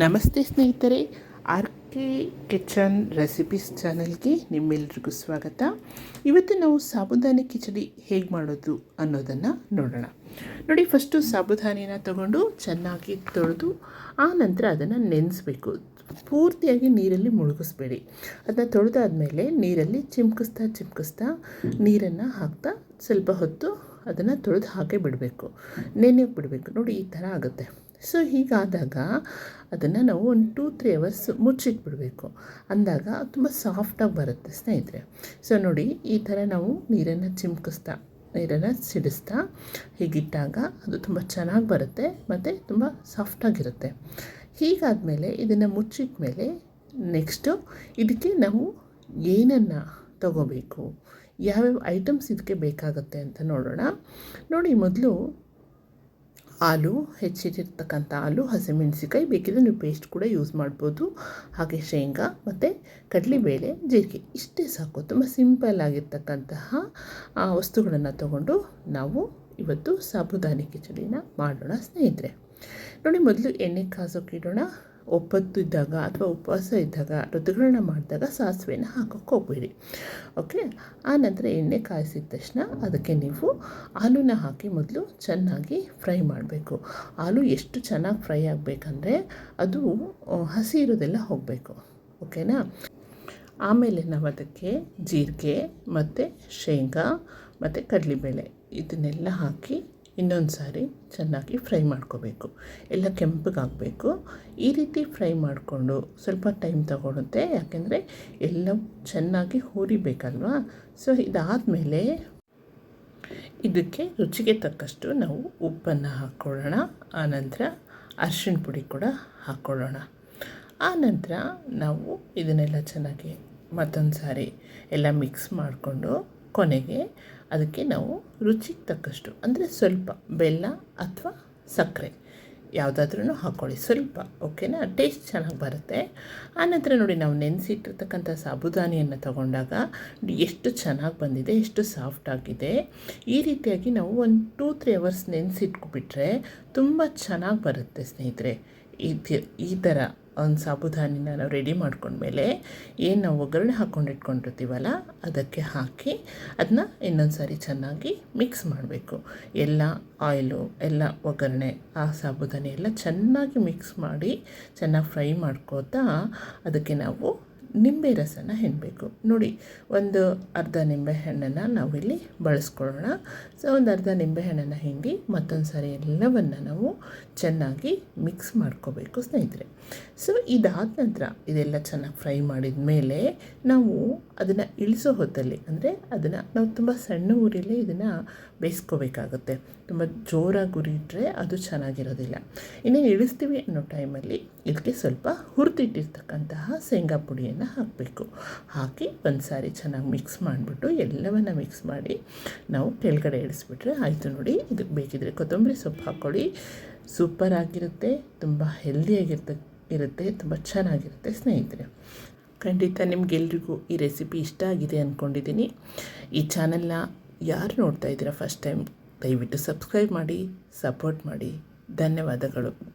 ನಮಸ್ತೆ ಸ್ನೇಹಿತರೆ R K kitchen recipes ಚಾನಲ್ಗೆ ನಿಮ್ಮೆಲ್ರಿಗೂ ಸ್ವಾಗತ. ಇವತ್ತು ನಾವು ಸಾಬುದಾನಿ ಕಿಚಡಿ ಹೇಗೆ ಮಾಡೋದು ಅನ್ನೋದನ್ನು ನೋಡೋಣ. ನೋಡಿ ಫಸ್ಟು ಸಾಬುದಾನಿನ ತಗೊಂಡು ಚೆನ್ನಾಗಿ ತೊಳೆದು, ಆ ನಂತರ ಅದನ್ನು ನೆನೆಸ್ಬೇಕು. ಪೂರ್ತಿಯಾಗಿ ನೀರಲ್ಲಿ ಮುಳುಗಿಸ್ಬೇಡಿ. ಅದನ್ನ ತೊಳೆದಾದ್ಮೇಲೆ ನೀರಲ್ಲಿ ಚಿಮ್ಕಿಸ್ತಾ ಚಿಮ್ಕಿಸ್ತಾ ನೀರನ್ನು ಹಾಕ್ತಾ ಸ್ವಲ್ಪ ಹೊತ್ತು ಅದನ್ನು ತೊಳೆದು ಹಾಕೇ ಬಿಡಬೇಕು. ನೆನೆಯೋಕೆ ಬಿಡಬೇಕು. ನೋಡಿ, ಈ ಥರ ಆಗುತ್ತೆ. ಸೊ ಹೀಗಾದಾಗ ಅದನ್ನು ನಾವು ಒಂದು ಟೂ ತ್ರೀ ಅವರ್ಸ್ ಮುಚ್ಚಿಟ್ಬಿಡಬೇಕು. ಅಂದಾಗ ತುಂಬ ಸಾಫ್ಟಾಗಿ ಬರುತ್ತೆ ಸ್ನೇಹಿತರೆ. ಸೊ ನೋಡಿ ಈ ಥರ ನಾವು ನೀರನ್ನು ಚಿಮ್ಕಿಸ್ತಾ, ನೀರನ್ನು ಸಿಡಿಸ್ತಾ ಹೀಗಿಟ್ಟಾಗ ಅದು ತುಂಬ ಚೆನ್ನಾಗಿ ಬರುತ್ತೆ ಮತ್ತು ತುಂಬ ಸಾಫ್ಟಾಗಿರುತ್ತೆ ಹೀಗಾದಮೇಲೆ ಇದನ್ನು ಮುಚ್ಚಿಟ್ಮೇಲೆ ನೆಕ್ಸ್ಟು ಇದಕ್ಕೆ ನಾವು ಏನನ್ನು ತಗೋಬೇಕು? ಯಾವ್ಯಾವ ಐಟಮ್ಸ್ ಇದಕ್ಕೆ ಬೇಕಾಗುತ್ತೆ ಅಂತ ನೋಡೋಣ. ನೋಡಿ ಮೊದಲು ಹಾಲು ಹೆಚ್ಚಿಟ್ಟಿರ್ತಕ್ಕಂಥ ಹಾಲು ಹಸಿಮೆಣಸಿಕಾಯಿ ಬೇಕಿದ್ರೆ ನೀವು ಪೇಸ್ಟ್ ಕೂಡ ಯೂಸ್ ಮಾಡ್ಬೋದು. ಹಾಗೆ ಶೇಂಗಾ ಮತ್ತು ಕಡಲೆಬೇಳೆ, ಜೀರಿಗೆ, ಇಷ್ಟೇ ಸಾಕು. ತುಂಬ ಸಿಂಪಲ್ ಆಗಿರ್ತಕ್ಕಂತಹ ವಸ್ತುಗಳನ್ನು ತಗೊಂಡು ನಾವು ಇವತ್ತು ಸಾಬುದಾನಿ ಕಿಚಡಿನ ಮಾಡೋಣ ಸ್ನೇಹಿತರೆ. ನೋಡಿ, ಮೊದಲು ಎಣ್ಣೆ ಕಾಸೋಕ್ಕಿಡೋಣ ಒಪ್ಪತ್ತು ಇದ್ದಾಗ ಅಥವಾ ಉಪವಾಸ ಇದ್ದಾಗ ಋತುಗಳನ್ನ ಮಾಡಿದಾಗ ಸಾಸಿವೆನ ಹಾಕೋಕ್ಕೆ ಹೋಗ್ಬೇಡಿ. ಓಕೆ ಆ ನಂತರ ಎಣ್ಣೆ ಕಾಯಿಸಿದ ತಕ್ಷಣ ಅದಕ್ಕೆ ನೀವು ಆಲೂನ ಹಾಕಿ ಮೊದಲು ಚೆನ್ನಾಗಿ ಫ್ರೈ ಮಾಡಬೇಕು. ಆಲೂ ಎಷ್ಟು ಚೆನ್ನಾಗಿ ಫ್ರೈ ಆಗಬೇಕಂದ್ರೆ ಅದು ಹಸಿ ಇರೋದೆಲ್ಲ ಹೋಗಬೇಕು. ಓಕೆನಾ ಆಮೇಲೆ ನಾವು ಅದಕ್ಕೆ ಜೀರಿಗೆ ಮತ್ತು ಶೇಂಗಾ ಮತ್ತು ಕಡಲೆಬೇಳೆ ಇದನ್ನೆಲ್ಲ ಹಾಕಿ ಇನ್ನೊಂದು ಸಾರಿ ಚೆನ್ನಾಗಿ ಫ್ರೈ ಮಾಡ್ಕೋಬೇಕು. ಎಲ್ಲ ಕೆಂಪಗಾಗಬೇಕು. ಈ ರೀತಿ ಫ್ರೈ ಮಾಡಿಕೊಂಡು ಸ್ವಲ್ಪ ಟೈಮ್ ತಗೊಳುತ್ತೆ. ಯಾಕೆಂದರೆ ಎಲ್ಲ ಚೆನ್ನಾಗಿ ಹುರಿಬೇಕಲ್ವಾ? ಸೊ, ಇದಾದಮೇಲೆ ಇದಕ್ಕೆ ರುಚಿಗೆ ತಕ್ಕಷ್ಟು ನಾವು ಉಪ್ಪನ್ನು ಹಾಕ್ಕೊಳ್ಳೋಣ ಆನಂತರ ಅರಿಶಿಣ ಪುಡಿ ಕೂಡ ಹಾಕ್ಕೊಳ್ಳೋಣ ಆನಂತರ ನಾವು ಇದನ್ನೆಲ್ಲ ಚೆನ್ನಾಗಿ ಮತ್ತೊಂದು ಸಾರಿ ಎಲ್ಲ ಮಿಕ್ಸ್ ಮಾಡಿಕೊಂಡು ಕೊನೆಗೆ ಅದಕ್ಕೆ ನಾವು ರುಚಿಗೆ ತಕ್ಕಷ್ಟು, ಅಂದರೆ ಸ್ವಲ್ಪ ಬೆಲ್ಲ ಅಥವಾ ಸಕ್ಕರೆ ಯಾವುದಾದ್ರೂ ಹಾಕ್ಕೊಳ್ಳಿ ಸ್ವಲ್ಪ ಓಕೆನಾ ಟೇಸ್ಟ್ ಚೆನ್ನಾಗಿ ಬರುತ್ತೆ. ಆನಂತರ ನೋಡಿ, ನಾವು ನೆನೆಸಿಟ್ಟಿರ್ತಕ್ಕಂಥ ಸಾಬುದಾನಿಯನ್ನು ತಗೊಂಡಾಗ ಎಷ್ಟು ಚೆನ್ನಾಗಿ ಬಂದಿದೆ, ಎಷ್ಟು ಸಾಫ್ಟ್ ಆಗಿದೆ. ಈ ರೀತಿಯಾಗಿ ನಾವು ಒಂದು ಟೂ ತ್ರೀ ಅವರ್ಸ್ ನೆನೆಸಿಟ್ಕೊಬಿಟ್ರೆ ತುಂಬ ಚೆನ್ನಾಗಿ ಬರುತ್ತೆ ಸ್ನೇಹಿತರೆ. ಈ ಈ ಥರ ಒಂದು ಸಾಬುದಾನಿನ ನಾವು ರೆಡಿ ಮಾಡ್ಕೊಂಡ್ಮೇಲೆ ಏನು ನಾವು ಒಗ್ಗರಣೆ ಹಾಕ್ಕೊಂಡು ಇಟ್ಕೊಂಡಿರ್ತೀವಲ್ಲ, ಅದಕ್ಕೆ ಹಾಕಿ ಅದನ್ನ ಇನ್ನೊಂದು ಸಾರಿ ಚೆನ್ನಾಗಿ ಮಿಕ್ಸ್ ಮಾಡಬೇಕು. ಎಲ್ಲ ಆಯಿಲು ಎಲ್ಲ ಒಗ್ಗರಣೆ, ಆ ಸಾಬುದಾನಿ ಎಲ್ಲ ಚೆನ್ನಾಗಿ ಮಿಕ್ಸ್ ಮಾಡಿ ಚೆನ್ನಾಗಿ ಫ್ರೈ ಮಾಡ್ಕೋತಾ ಅದಕ್ಕೆ ನಾವು ನಿಂಬೆ ರಸನ ಹೆಣಬೇಕು. ನೋಡಿ, ಒಂದು ಅರ್ಧ ನಿಂಬೆ ಹಣ್ಣನ್ನು ನಾವಿಲ್ಲಿ ಬಳಸ್ಕೊಳ್ಳೋಣ. ಸೊ, ಒಂದು ಅರ್ಧ ನಿಂಬೆ ಹಣ್ಣನ್ನು ಹಿಂಡಿ, ಮತ್ತೊಂದು ಸಾರಿ ಎಲ್ಲವನ್ನು ನಾವು ಚೆನ್ನಾಗಿ ಮಿಕ್ಸ್ ಮಾಡ್ಕೋಬೇಕು ಸ್ನೇಹಿತರೆ. ಸೊ, ಇದಾದ ನಂತರ ಇದೆಲ್ಲ ಚೆನ್ನಾಗಿ ಫ್ರೈ ಮಾಡಿದ ಮೇಲೆ ನಾವು ಅದನ್ನು ಇಳಿಸೋ ಹೊತ್ತಲ್ಲಿ, ಅಂದರೆ ಅದನ್ನು ನಾವು ತುಂಬ ಸಣ್ಣ ಉರಿಲೇ ಇದನ್ನು ಬೇಯಿಸ್ಕೋಬೇಕಾಗುತ್ತೆ. ತುಂಬ ಜೋರಾಗಿ ಉರಿ ಇಟ್ಟರೆ ಅದು ಚೆನ್ನಾಗಿರೋದಿಲ್ಲ. ಇನ್ನೇನು ಇಳಿಸ್ತೀವಿ ಅನ್ನೋ ಟೈಮಲ್ಲಿ ಇದಕ್ಕೆ ಸ್ವಲ್ಪ ಹುರಿದಿಟ್ಟಿರ್ತಕ್ಕಂತಹ ಶೇಂಗಾ ಪುಡಿಯನ್ನು ಹಾಕಬೇಕು. ಹಾಕಿ ಒಂದು ಸಾರಿ ಚೆನ್ನಾಗಿ ಮಿಕ್ಸ್ ಮಾಡಿಬಿಟ್ಟು ಎಲ್ಲವನ್ನು ಮಿಕ್ಸ್ ಮಾಡಿ ನಾವು ಕೆಳಗಡೆ ಇಳಿಸ್ಬಿಟ್ರೆ ಆಯಿತು ನೋಡಿ. ಇದಕ್ಕೆ ಬೇಕಿದ್ರೆ ಕೊತ್ತಂಬರಿ ಸೊಪ್ಪು ಹಾಕ್ಕೊಳ್ಳಿ ಸೂಪರ್ ಆಗಿರುತ್ತೆ, ತುಂಬ ಹೆಲ್ದಿಯಾಗಿರ್ತ ಇರುತ್ತೆ, ತುಂಬ ಚೆನ್ನಾಗಿರುತ್ತೆ ಸ್ನೇಹಿತರೆ. ಖಂಡಿತ ನಿಮಗೆಲ್ರಿಗೂ ಈ ರೆಸಿಪಿ ಇಷ್ಟ ಆಗಿದೆ ಅಂದ್ಕೊಂಡಿದ್ದೀನಿ ಈ ಚಾನಲ್ನ ಯಾರು ನೋಡ್ತಾ ಇದ್ದೀರಾ ಫಸ್ಟ್ ಟೈಮ್ ದಯವಿಟ್ಟು ಸಬ್ಸ್ಕ್ರೈಬ್ ಮಾಡಿ ಸಪೋರ್ಟ್ ಮಾಡಿ. ಧನ್ಯವಾದಗಳು.